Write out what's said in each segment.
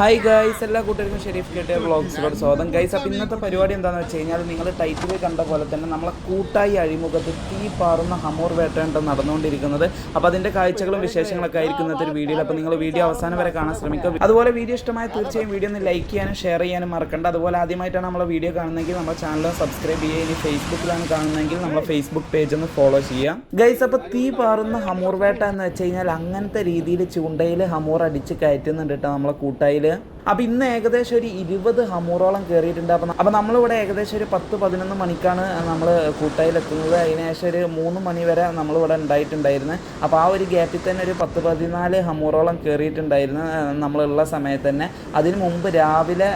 Hi guys എല്ലാ കൂട്ടുകാർക്കും ഷെരീഫ് കേട്ട വ്ളോഗ്സിലോട് സ്വാഗതം. ഗൈസ് അപ്പം ഇന്നത്തെ പരിപാടി എന്താണെന്ന് വെച്ച് കഴിഞ്ഞാൽ നിങ്ങൾ ടൈറ്റിൽ കണ്ട പോലെ തന്നെ നമ്മളെ കൂട്ടായി അഴിമുഖത്ത് തീ പാറുന്ന ഹമോർ വേട്ടയുണ്ട് നടന്നുകൊണ്ടിരിക്കുന്നത്. അപ്പോൾ അതിന്റെ കാഴ്ചകളും വിശേഷങ്ങളൊക്കെ ആയിരിക്കും ഇന്നത്തെ ഒരു വീഡിയോയിൽ അപ്പോൾ നിങ്ങൾ വീഡിയോ അവസാനം വരെ കാണാൻ ശ്രമിക്കും അതുപോലെ വീഡിയോ ഇഷ്ടമായ തീർച്ചയായും വീഡിയോ ഒന്ന് ലൈക്ക് ചെയ്യാനും ഷെയർ ചെയ്യാനും മറക്കണ്ട. അതുപോലെ ആദ്യമായിട്ടാണ് നമ്മളെ വീഡിയോ കാണുന്നതെങ്കിൽ നമ്മുടെ ചാനൽ സബ്സ്ക്രൈബ് ചെയ്യുക. ഇനി ഫേസ്ബുക്കിലാണ് കാണുന്നതെങ്കിൽ നമ്മളെ ഫേസ്ബുക്ക് പേജ് ഒന്ന് ഫോളോ ചെയ്യുക. ഗൈസ് അപ്പോൾ തീ പാറുന്ന ഹമോർ വേട്ട എന്ന് വെച്ച് കഴിഞ്ഞാൽ അങ്ങനത്തെ രീതിയിൽ ചൂണ്ടയിൽ ഹമോർ അടിച്ച് കയറ്റുന്നുണ്ട് കേട്ടോ നമ്മളെ കൂട്ടായിൽ Instagram അപ്പോൾ ഇന്ന് ഏകദേശം ഒരു ഇരുപത് ഹമൂറോളം കയറിയിട്ടുണ്ട് അപ്പം അപ്പം നമ്മളിവിടെ ഏകദേശം ഒരു പത്ത് പതിനൊന്ന് മണിക്കാണ് നമ്മൾ കൂട്ടായിലെത്തുന്നത്. അതിനുശേഷം ഒരു മൂന്ന് മണി വരെ നമ്മളിവിടെ ഉണ്ടായിട്ടുണ്ടായിരുന്നു. അപ്പോൾ ആ ഒരു ഗ്യാപ്പിൽ തന്നെ ഒരു പത്ത് പതിനാല് ഹമൂറോളം കയറിയിട്ടുണ്ടായിരുന്നു നമ്മളുള്ള സമയത്ത് തന്നെ. അതിന് മുമ്പ് രാവിലെ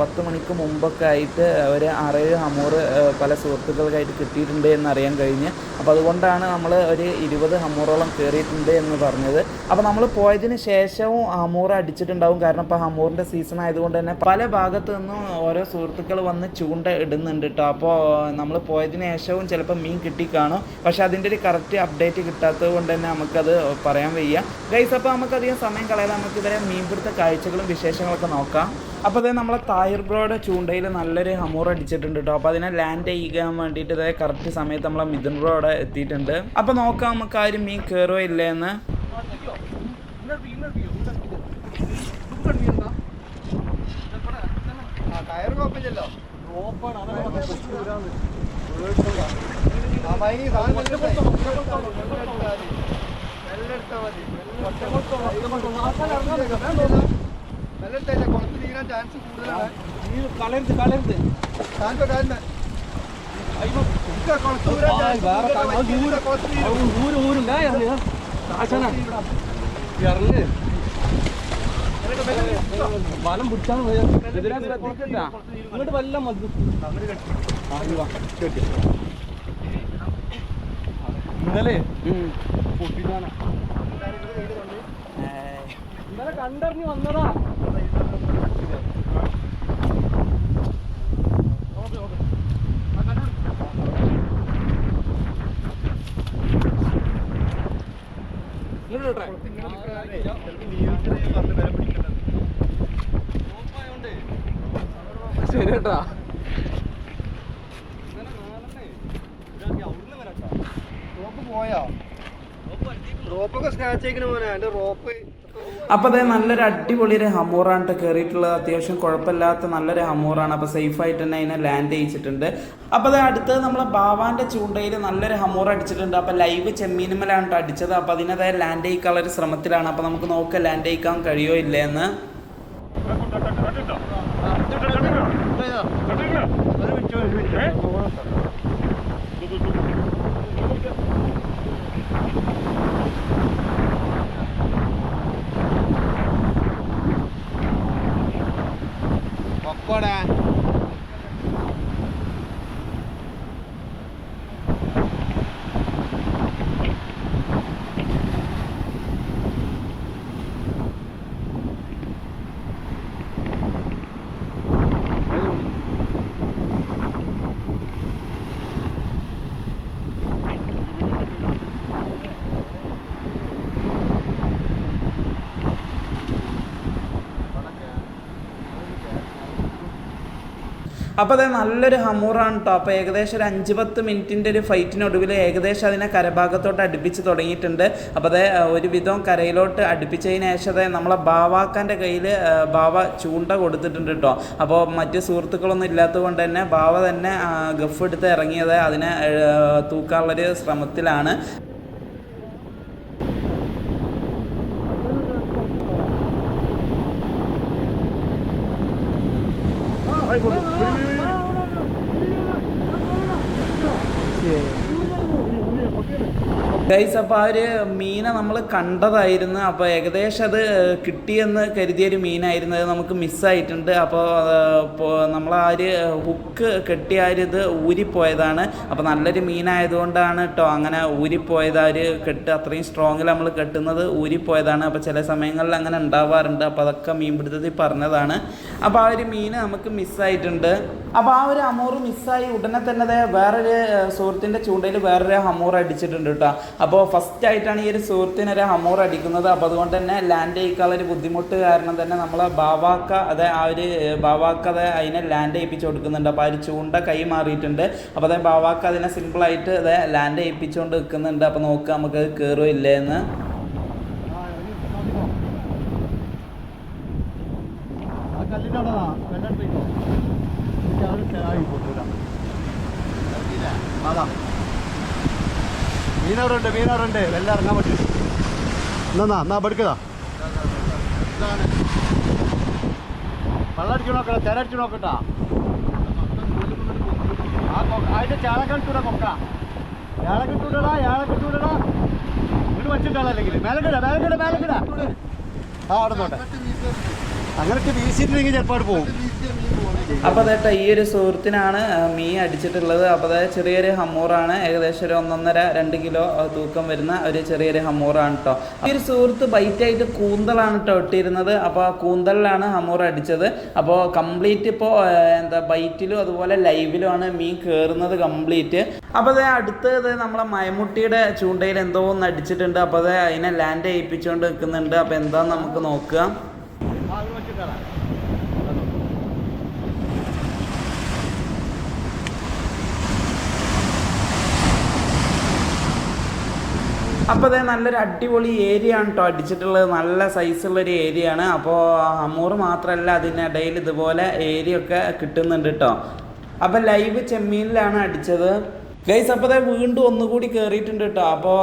പത്ത് മണിക്ക് മുമ്പൊക്കെ ആയിട്ട് ഒരു ആറേഴ് ഹമൂർ ആ, പല സുഹൃത്തുക്കൾക്കായിട്ട് കിട്ടിയിട്ടുണ്ട് എന്ന് അറിയാൻ കഴിഞ്ഞ്. അപ്പോൾ അതുകൊണ്ടാണ് നമ്മൾ ഒരു ഇരുപത് ഹമൂറോളം കയറിയിട്ടുണ്ട് എന്ന് പറഞ്ഞത്. അപ്പോൾ നമ്മൾ പോയതിന് ശേഷവും ഹമൂർ അടിച്ചിട്ടുണ്ടാവും. കാരണം ഇപ്പോൾ ഹമൂറിന്റെ സീസൺ ആയതുകൊണ്ട് തന്നെ പല ഭാഗത്തു നിന്നും ഓരോ സുഹൃത്തുക്കൾ വന്ന് ചൂണ്ട ഇടുന്നുണ്ട് കേട്ടോ അപ്പോൾ നമ്മൾ പോയതിന് ശേഷവും ചിലപ്പോൾ മീൻ കിട്ടി കാണും പക്ഷേ അതിന്റെ ഒരു കറക്റ്റ് അപ്ഡേറ്റ് കിട്ടാത്തത് കൊണ്ട് തന്നെ നമുക്കത് പറയാൻ വയ്യ. ഗൈസ് അപ്പോൾ നമുക്കധികം സമയം കളയാതെ നമുക്ക് ഇവരെ മീൻപിടുത്ത കാഴ്ചകളും വിശേഷങ്ങളൊക്കെ നോക്കാം. അപ്പോൾ അതേ നമ്മളെ തായർ ബ്രോയുടെ ചൂണ്ടയിൽ നല്ലൊരു ഹമൂർ അടിച്ചിട്ടുണ്ട് കേട്ടോ അപ്പോൾ അതിനെ ലാൻഡ് ചെയ്യാൻ വേണ്ടിയിട്ട് ഇതേ കറക്റ്റ് സമയത്ത് നമ്മളെ മിഥുൻ ബ്രോ അവിടെ എത്തിയിട്ടുണ്ട്. അപ്പോൾ നോക്കാം നമുക്ക് ആരും മീൻ കയറുമോ ഇല്ലേ എന്ന് ടയർ കുഴപ്പമില്ലല്ലോ. എടുത്തല്ല കുറച്ച് നീങ്ങാൻ ചാൻസ് കൂടുതലാണ്. കളരുത് കളരുത് ചാൻസ് കാലിന് നീങ്ങും ഊര് ഊരുണ്ട ഇറങ്ങുക കാശന ഇറങ്ങ് വലം പിടിച്ചാൽ ഇങ്ങോട്ട് വല്ല മതി ഇന്നലെ പൊട്ടിക്കാന ഇന്നലെ കണ്ടറിഞ്ഞ് വന്നതാ ഇങ്ങോട്ട് ശരി കേട്ടാ. അതെ പോയോ റോപ്പൊക്കെ സ്ക്രാച്ച് ആയിക്കണ മോനെ അതിന്റെ റോപ്പ് അപ്പോൾ നല്ലൊരു അടിപൊളി ഒരു ഹമൂറാണ് കയറിയിട്ടുള്ളത് അത്യാവശ്യം കുഴപ്പമില്ലാത്ത നല്ലൊരു ഹമൂറാണ് അപ്പോൾ സേഫ് ആയിട്ട് തന്നെ അതിനെ ലാൻഡ് ചെയ്യിച്ചിട്ടുണ്ട്. അപ്പോൾ അത് അടുത്തത് നമ്മളെ ബാവാന്റെ ചൂണ്ടയിൽ നല്ലൊരു ഹമൂർ അടിച്ചിട്ടുണ്ട്. അപ്പോൾ ലൈവ് ചെമ്മീനുമലാണ് അടിച്ചത്. അപ്പോൾ അതിനതായ ലാൻഡ് ചെയ്യിക്കാനുള്ള ഒരു ശ്രമത്തിലാണ്. അപ്പോൾ നമുക്ക് നോക്കാം ലാൻഡ് ചെയ്യിക്കാൻ കഴിയോ ഇല്ലേ എന്ന് പക്കോടാ അപ്പോൾ അത് നല്ലൊരു ഹമൂറാണ് കേട്ടോ അപ്പോൾ ഏകദേശം ഒരു അഞ്ച് പത്ത് മിനിറ്റിന്റെ ഒരു ഫൈറ്റിനൊടുവിൽ ഏകദേശം അതിനെ കരഭാഗത്തോട്ട് അടുപ്പിച്ച് തുടങ്ങിയിട്ടുണ്ട്. അപ്പോൾ അത് ഒരുവിധം കരയിലോട്ട് അടുപ്പിച്ചതിന് ശേഷം അത് നമ്മളെ ബാവാക്കാന്റെ കയ്യിൽ ബാവ ചൂണ്ട കൊടുത്തിട്ടുണ്ട് കേട്ടോ അപ്പോൾ മറ്റ് സുഹൃത്തുക്കളൊന്നും ഇല്ലാത്തത് കൊണ്ട് തന്നെ ബാവ തന്നെ ഗഫ് എടുത്ത് ഇറങ്ങിയത് അതിനെ തൂക്കാനുള്ളൊരു ശ്രമത്തിലാണ്. ഗൈസ് അപ്പോൾ ആ ഒരു മീനെ നമ്മൾ കണ്ടതായിരുന്നു. അപ്പോൾ ഏകദേശം അത് കിട്ടിയെന്ന് കരുതിയൊരു മീനായിരുന്നു. അത് നമുക്ക് മിസ്സായിട്ടുണ്ട് അപ്പോൾ നമ്മൾ ആ ഒരു ഹുക്ക് കെട്ടിയ ഒരു ഇത് ഊരിപ്പോയതാണ്. അപ്പോൾ നല്ലൊരു മീനായതുകൊണ്ടാണ് കേട്ടോ അങ്ങനെ ഊരിപ്പോയത്. ആ ഒരു കെട്ട് അത്രയും സ്ട്രോങ്ങിൽ നമ്മൾ കെട്ടുന്നത് ഊരിപ്പോയതാണ്. അപ്പോൾ ചില സമയങ്ങളിൽ അങ്ങനെ ഉണ്ടാവാറുണ്ട്. അപ്പോൾ അതൊക്കെ മീൻപിടുത്തത്തിൽ പറഞ്ഞതാണ്. അപ്പോൾ ആ ഒരു മീൻ നമുക്ക് മിസ്സായിട്ടുണ്ട് അപ്പോൾ ആ ഒരു അമൂർ മിസ്സായി ഉടനെ തന്നെ വേറൊരു സുഹൃത്തിന്റെ ചൂണ്ടയിൽ വേറൊരു അമൂർ അടിച്ചിട്ടുണ്ട് കേട്ടോ അപ്പോൾ ഫസ്റ്റ് ആയിട്ടാണ് ഈ ഒരു സുഹൃത്തിന് ഒരു ഹമോർ അടിക്കുന്നത്. അപ്പോൾ അതുകൊണ്ട് തന്നെ ലാൻഡ് ചെയ്യിക്കാനുള്ള ഒരു ബുദ്ധിമുട്ട് കാരണം തന്നെ നമ്മൾ ബാവാക്ക അത് ആ ഒരു ബാവാക്ക അത് അതിനെ ലാൻഡ് ചെയ്യിപ്പിച്ച് കൊടുക്കുന്നുണ്ട്. അപ്പോൾ ആ ഒരു ചൂണ്ട കൈ മാറിയിട്ടുണ്ട്. അപ്പോൾ അതായത് ബാവാക്ക അതിനെ സിമ്പിളായിട്ട് അത് ലാൻഡ് ചെയ്യിപ്പിച്ചുകൊണ്ട് നിൽക്കുന്നുണ്ട് അപ്പോൾ നോക്കുക നമുക്ക് അത് കയറുമില്ലേ എന്ന് ആ കല്ലിന്റെ അവിടെ വെള്ളം പോയിട്ടോ അതാ മീനവരുണ്ട് വെള്ളം ഇറങ്ങാൻ പറ്റും. എന്നാ എന്നാ എടുക്കതാ വെള്ളം അടിച്ചു നോക്കടാ തിര അടിച്ചു നോക്കട്ടാ അതിന്റെ ചാളക്കെട്ടൂടെ കൊക്ക ചാളക്കെട്ടൂടടാ ചാളക്കെട്ടൂടടാ ഇങ്ങോട്ട് വെച്ചിട്ടാളല്ലെങ്കിൽ മേലക്കിട മേലക്കിട മേലക്കിട. ആ അവിടെ നോട്ടെ ചിലപ്പോൾ പോകും. അപ്പോൾ അതേട്ടാ ഈ ഒരു സുഹൃത്തിനാണ് മീൻ അടിച്ചിട്ടുള്ളത്. അപ്പോൾ അതായത് ചെറിയൊരു ഹമ്മൂറാണ് ഏകദേശം ഒരു ഒന്നൊന്നര രണ്ട് കിലോ തൂക്കം വരുന്ന ഒരു ചെറിയൊരു ഹമ്മൂറാണ് കേട്ടോ ഈ ഒരു സുഹൃത്ത് ബൈറ്റായിട്ട് കൂന്തലാണ് കേട്ടോ ഇട്ടിരുന്നത്. അപ്പോൾ ആ കൂന്തളിലാണ് ഹമ്മൂർ അടിച്ചത്. അപ്പോൾ കംപ്ലീറ്റ് ഇപ്പോ എന്താ ബൈറ്റിലും അതുപോലെ ലൈവിലുമാണ് മീൻ കയറുന്നത് കംപ്ലീറ്റ്. അപ്പോൾ അത് അടുത്തത് നമ്മളെ മയമുട്ടിയുടെ ചൂണ്ടയിൽ എന്തോ ഒന്ന് അടിച്ചിട്ടുണ്ട്. അപ്പോൾ അത് അതിനെ ലാൻഡ് ചെയ്യിപ്പിച്ചുകൊണ്ട് നിൽക്കുന്നുണ്ട് അപ്പോൾ എന്താന്ന് നമുക്ക് നോക്കുക ആ അത് വെച്ചിട്ടാ അപ്പോൾ അതേ നല്ലൊരു അടിപൊളി ഏരിയ ആണ് കേട്ടോ അടിച്ചിട്ടുള്ളത് നല്ല സൈസുള്ളൊരു ഏരിയ ആണ്. അപ്പോൾ അമൂറ് മാത്രമല്ല അതിനിടയിൽ ഇതുപോലെ ഏരിയ ഒക്കെ കിട്ടുന്നുണ്ട് കേട്ടോ അപ്പോൾ ലൈവ് ചെമ്മീനിലാണ് അടിച്ചത്. ഗൈസ് അപ്പോൾ അതായത് വീണ്ടും ഒന്നുകൂടി കയറിയിട്ടുണ്ട് കേട്ടോ അപ്പോൾ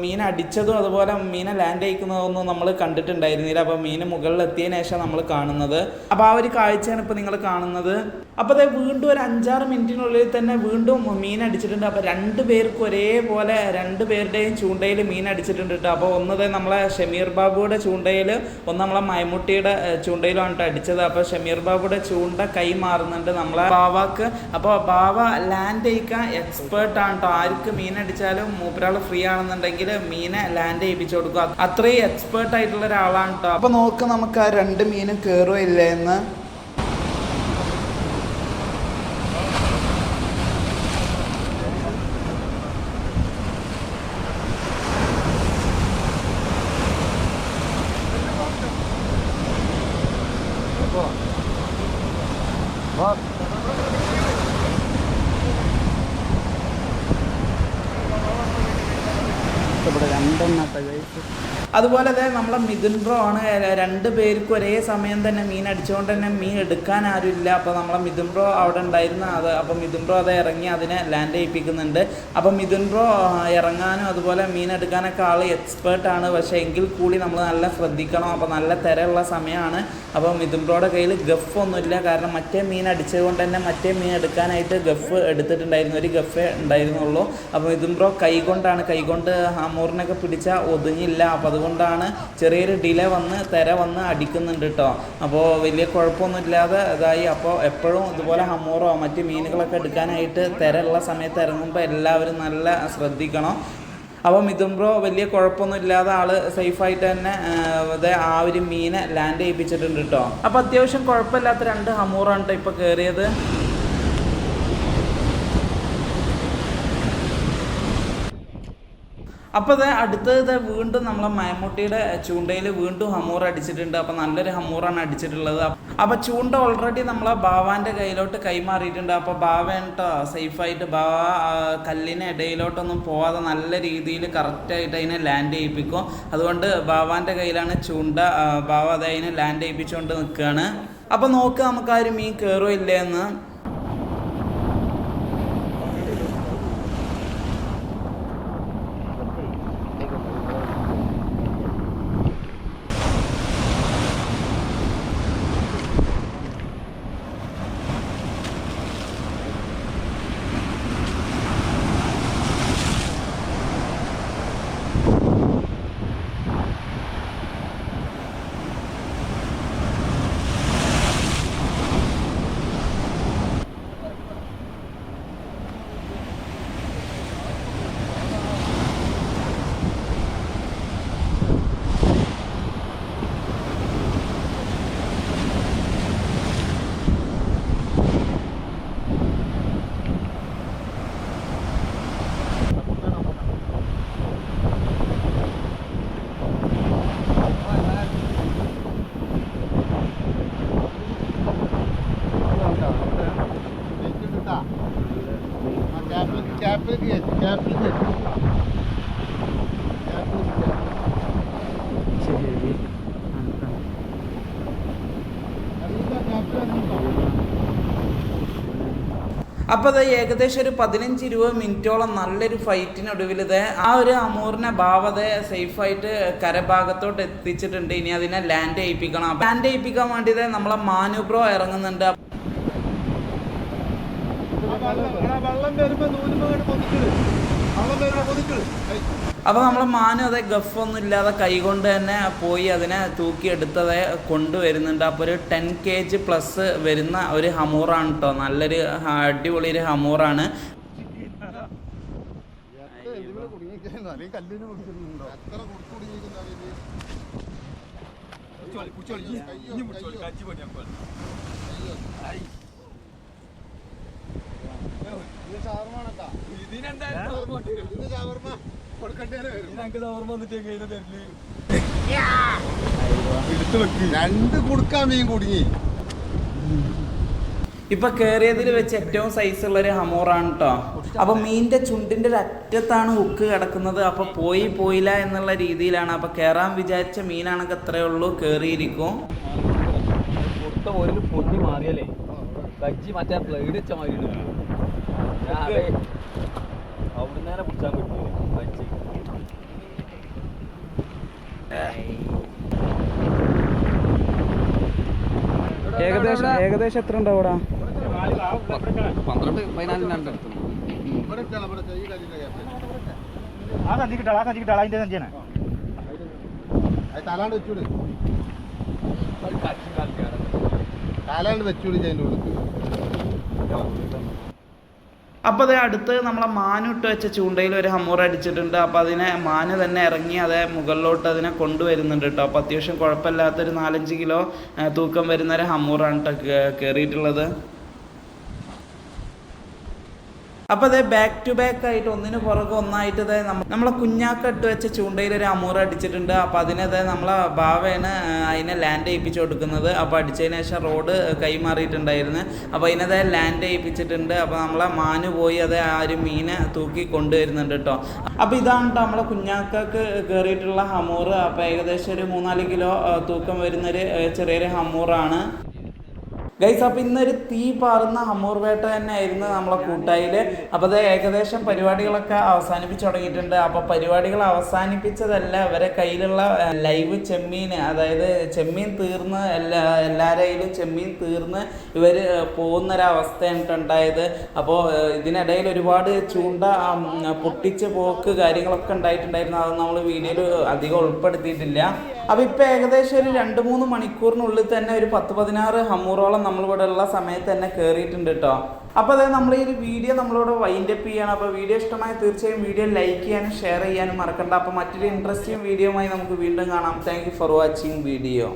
മീൻ അടിച്ചതും അതുപോലെ മീനെ ലാൻഡ് അയക്കുന്നതൊന്നും നമ്മൾ കണ്ടിട്ടുണ്ടായിരുന്നില്ല. അപ്പോൾ മീൻ മുകളിൽ എത്തിയതിനു ശേഷം നമ്മൾ കാണുന്നത്. അപ്പോൾ ആ ഒരു കാഴ്ചയാണ് ഇപ്പോൾ നിങ്ങൾ കാണുന്നത്. അപ്പോൾ അതായത് വീണ്ടും ഒരു അഞ്ചാറ് മിനിറ്റിനുള്ളിൽ തന്നെ വീണ്ടും മീൻ അടിച്ചിട്ടുണ്ട്. അപ്പോൾ രണ്ട് പേർക്ക് ഒരേപോലെ രണ്ട് പേരുടെയും ചൂണ്ടയിൽ മീൻ അടിച്ചിട്ടുണ്ട് കേട്ടോ അപ്പോൾ ഒന്നത് നമ്മളെ ഷമീർ ബാബുയുടെ ചൂണ്ടയിൽ ഒന്ന് നമ്മളെ മൈമുട്ടിയുടെ ചൂണ്ടയിലാണ് അടിച്ചത്. അപ്പോൾ ഷമീർ ബാബുയുടെ ചൂണ്ട കൈ മാറുന്നുണ്ട് നമ്മളെ ബാവാക്ക്. അപ്പോൾ ബാവ ലാൻഡ് ചെയ്യിക്കാൻ എക്സ്പേർട്ട് ആണ് കേട്ടോ ആർക്ക് മീൻ അടിച്ചാലും മൂപ്പരാൾ ഫ്രീ ആണെന്നുണ്ടെങ്കിൽ മീനെ ലാൻഡ് ചെയ്യിപ്പിച്ചു കൊടുക്കുക അത്രയും എക്സ്പേർട്ട് ആയിട്ടുള്ള ഒരാളാണ് കേട്ടോ അപ്പോൾ നോക്ക് നമുക്ക് ആ രണ്ട് മീനും കയറുമോ എന്ന്? അതുപോലെ തന്നെ നമ്മളെ മിഥുൻ ബ്രോ ആണ് രണ്ട് പേർക്കും ഒരേ സമയം തന്നെ മീൻ അടിച്ചുകൊണ്ട് തന്നെ മീൻ എടുക്കാൻ ആരുമില്ല. അപ്പോൾ നമ്മളെ മിഥുൻ ബ്രോ അവിടെ ഉണ്ടായിരുന്ന. അത് അപ്പോൾ മിഥുൻ ബ്രോ അത് ഇറങ്ങി അതിനെ ലാൻഡ് ചെയ്യിപ്പിക്കുന്നുണ്ട് അപ്പോൾ മിഥുൻ ബ്രോ ഇറങ്ങാനും അതുപോലെ മീൻ എടുക്കാനൊക്കെ ആൾ ആണ്. പക്ഷേ എങ്കിൽ കൂടി നമ്മൾ നല്ല ശ്രദ്ധിക്കണം. അപ്പോൾ നല്ല തിരയുള്ള സമയമാണ്. അപ്പോൾ മിഥുൻ ബ്രോയുടെ കയ്യിൽ ഗഫ് ഒന്നുമില്ല. കാരണം മറ്റേ മീൻ അടിച്ചത് കൊണ്ട് തന്നെ മറ്റേ മീൻ എടുക്കാനായിട്ട് ഗഫ് എടുത്തിട്ടുണ്ടായിരുന്നു. ഒരു ഗഫേ ഉണ്ടായിരുന്നുള്ളൂ. അപ്പോൾ മിഥുൻ ബ്രോ കൈകൊണ്ടാണ് കൈകൊണ്ട് ഹമൂറിനൊക്കെ പിടിച്ചാൽ ഒതുങ്ങില്ല. അപ്പോൾ അതുകൊണ്ടാണ് ചെറിയൊരു ഡിലേ വന്ന് തിര വന്ന് അടിക്കുന്നുണ്ട് കേട്ടോ അപ്പോൾ വലിയ കുഴപ്പമൊന്നുമില്ലാതെ ഇതായി. അപ്പോൾ എപ്പോഴും ഇതുപോലെ ഹമ്മൂറോ മറ്റ് മീനുകളൊക്കെ എടുക്കാനായിട്ട് തിര ഉള്ള സമയത്ത് ഇറങ്ങുമ്പോൾ എല്ലാവരും നല്ല ശ്രദ്ധിക്കണം. അപ്പോൾ മിഥുൻ ബ്രോ വലിയ കുഴപ്പമൊന്നും ഇല്ലാതെ ആൾ സേഫായിട്ട് തന്നെ ഇത് ആ ഒരു മീനെ ലാൻഡ് ചെയ്യിപ്പിച്ചിട്ടുണ്ട് കേട്ടോ അപ്പോൾ അത്യാവശ്യം കുഴപ്പമില്ലാത്ത രണ്ട് ഹമൂറാണ് കേട്ടോ ഇപ്പോൾ കയറിയത് അപ്പോൾ ഇത് അടുത്തത് വീണ്ടും നമ്മളെ മയമുട്ടിയുടെ ചൂണ്ടയിൽ വീണ്ടും ഹമൂർ അടിച്ചിട്ടുണ്ട്. അപ്പോൾ നല്ലൊരു ഹമൂറാണ് അടിച്ചിട്ടുള്ളത്. അപ്പോൾ ചൂണ്ട ഓൾറെഡി നമ്മളെ ബാവാന്റെ കയ്യിലോട്ട് കൈമാറിയിട്ടുണ്ട്. അപ്പോൾ ബാവ കേട്ടോ സേഫായിട്ട് ബാവ കല്ലിന് ഇടയിലോട്ടൊന്നും പോവാതെ നല്ല രീതിയിൽ കറക്റ്റായിട്ട് അതിനെ ലാൻഡ് ചെയ്യിപ്പിക്കും. അതുകൊണ്ട് ബാവാന്റെ കയ്യിലാണ് ചൂണ്ട ബാവ അത് അതിനെ ലാൻഡ് ചെയ്യിപ്പിച്ചുകൊണ്ട് നിൽക്കുകയാണ് അപ്പോൾ നോക്കുക നമുക്ക് ആരും മീൻ മീൻ കയറോ ക്യാപ്പിൽ അപ്പോൾ അത് ഏകദേശം ഒരു പതിനഞ്ച് ഇരുപത് മിനിറ്റോളം നല്ലൊരു ഫൈറ്റിനൊടുവിൽ ഇത് ആ ഒരു അമൂറിനെ ഭാവത സേഫായിട്ട് കരഭാഗത്തോട്ട് എത്തിച്ചിട്ടുണ്ട്. ഇനി അതിനെ ലാൻഡ് ചെയ്യിപ്പിക്കണം ലാൻഡ് ചെയ്യിപ്പിക്കാൻ വേണ്ടിയത് നമ്മളെ മാനുബ്രോ ഇറങ്ങുന്നുണ്ട്. അപ്പോൾ നമ്മളെ മാനു അതെ ഗഫൊന്നും ഇല്ലാതെ കൈകൊണ്ട് തന്നെ പോയി അതിനെ തൂക്കിയെടുത്തത് കൊണ്ടുവരുന്നുണ്ട്. അപ്പോൾ ഒരു ടെൻ കെ ജി പ്ലസ് വരുന്ന ഒരു ഹമൂറാണ് കേട്ടോ നല്ലൊരു അടിപൊളി ഒരു ഹമൂറാണ്. എത്ര രണ്ട് കൊടുക്കാൻ മീൻ കുടുങ്ങി. ഇപ്പൊ കേറിയതിൽ വെച്ച് ഏറ്റവും സൈസ് ഉള്ള ഒരു ഹമോറാണ് കേട്ടോ അപ്പൊ മീനിന്റെ ചുണ്ടിന്റെ ഒരു അറ്റത്താണ് ഹുക്ക് കിടക്കുന്നത്. അപ്പൊ പോയി പോയില്ല എന്നുള്ള രീതിയിലാണ്. അപ്പൊ കേറാൻ വിചാരിച്ച മീനാണെങ്കിൽ അത്രേ ഉള്ളൂ. കേറിയിരിക്കും. ഒരു പൊട്ടി മാറിയല്ലേ കജ്ജി മറ്റേ ബ്ലേഡ് വെച്ച മാതിരി അവിടുന്ന് നേരെ പിടിച്ചാൻ പറ്റില്ല ഏകദേശം ഏകദേശം എത്ര ഉണ്ടാവും പന്ത്രണ്ട് ൽ. ആ സഞ്ചി കിട്ടാളാ ആ സഞ്ചി കിട്ടാളാ അതിന്റെ സഞ്ചിയാണ്. അത് തലാണ്ട് വെച്ചൂട്? ഉള്ളിൽ അപ്പോൾ അതേ അടുത്ത് നമ്മളെ മാനിട്ട് വെച്ച ചൂണ്ടയിൽ ഒരു ഹമ്മൂർ അടിച്ചിട്ടുണ്ട്. അപ്പോൾ അതിനെ മാന് തന്നെ ഇറങ്ങി അതേ മുകളിലോട്ട് അതിനെ കൊണ്ടുവരുന്നുണ്ട് കേട്ടോ. അപ്പോൾ അത്യാവശ്യം കുഴപ്പമില്ലാത്തൊരു നാലഞ്ച് കിലോ തൂക്കം വരുന്ന ഒരു ഹമ്മൂറാണ് കേട്ടോ കയറിയിട്ടുള്ളത് അപ്പോൾ അതേ ബാക്ക് ടു ബാക്ക് ആയിട്ട് ഒന്നിന് പുറകെ ഒന്നായിട്ട് ഇതേ നമ്മ- നമ്മളെ കുഞ്ഞാക്ക ഇട്ട് വെച്ച ചൂണ്ടയിൽ ഒരു അമൂർ അടിച്ചിട്ടുണ്ട്. അപ്പോൾ അതിനതേ നമ്മളെ ഭാവയാണ് അതിനെ ലാൻഡ് ചെയ്യിപ്പിച്ചു കൊടുക്കുന്നത്. അപ്പോൾ അടിച്ചതിന് ശേഷം റോഡ് കൈമാറിയിട്ടുണ്ടായിരുന്നു. അപ്പോൾ അതിനതേ ലാൻഡ് ചെയ്യിപ്പിച്ചിട്ടുണ്ട് അപ്പോൾ നമ്മളെ മാന് പോയി അതേ ആ ഒരു മീനെ തൂക്കി കൊണ്ടുവരുന്നുണ്ട് കേട്ടോ അപ്പോൾ ഇതാണ് കേട്ടോ നമ്മളെ കുഞ്ഞാക്കക്ക് കയറിയിട്ടുള്ള ഹമൂർ അപ്പോൾ ഏകദേശം ഒരു മൂന്നാൽ കിലോ തൂക്കം വരുന്നൊരു ചെറിയൊരു ഹമൂറാണ് ഗൈസ് അപ്പോൾ ഇന്നൊരു തീ പാറുന്ന ഹമ്മൂർവേട്ട തന്നെ ആയിരുന്നു നമ്മളെ കൂട്ടായിൽ അപ്പോൾ അത് ഏകദേശം പരിപാടികളൊക്കെ അവസാനിപ്പിച്ച് തുടങ്ങിയിട്ടുണ്ട്. അപ്പോൾ പരിപാടികൾ അവസാനിപ്പിച്ചതല്ല അവരെ കയ്യിലുള്ള ലൈവ് ചെമ്മീൻ അതായത് ചെമ്മീൻ തീർന്ന് എല്ലാ എല്ലാവരെയും ചെമ്മീൻ തീർന്ന് ഇവർ പോകുന്നൊരവസ്ഥയാണ് ട്ടോ ഉണ്ടായത് അപ്പോൾ ഇതിനിടയിൽ ഒരുപാട് ചൂണ്ട പൊട്ടിച്ച് പോക്ക് കാര്യങ്ങളൊക്കെ ഉണ്ടായിട്ടുണ്ടായിരുന്നു. അത് നമ്മൾ വീഡിയോയിൽ അധികം ഉൾപ്പെടുത്തിയിട്ടില്ല. അപ്പോൾ ഇപ്പോൾ ഏകദേശം ഒരു രണ്ട് മൂന്ന് മണിക്കൂറിനുള്ളിൽ തന്നെ ഒരു പത്ത് പതിനാറ് ഹമ്മൂറോളം നമ്മളിവിടെ ഉള്ള സമയത്ത് തന്നെ കയറിയിട്ടുണ്ട് കേട്ടോ അപ്പോൾ അതായത് നമ്മൾ ഈ വീഡിയോ വൈൻഡ് അപ്പ് ചെയ്യണം. അപ്പോൾ വീഡിയോ ഇഷ്ടമായ തീർച്ചയായും വീഡിയോ ലൈക്ക് ചെയ്യാനും ഷെയർ ചെയ്യാനും മറക്കണ്ട. അപ്പോൾ മറ്റൊരു ഇൻട്രസ്റ്റിംഗ് വീഡിയോയുമായി നമുക്ക് വീണ്ടും കാണാം. Thank for watching video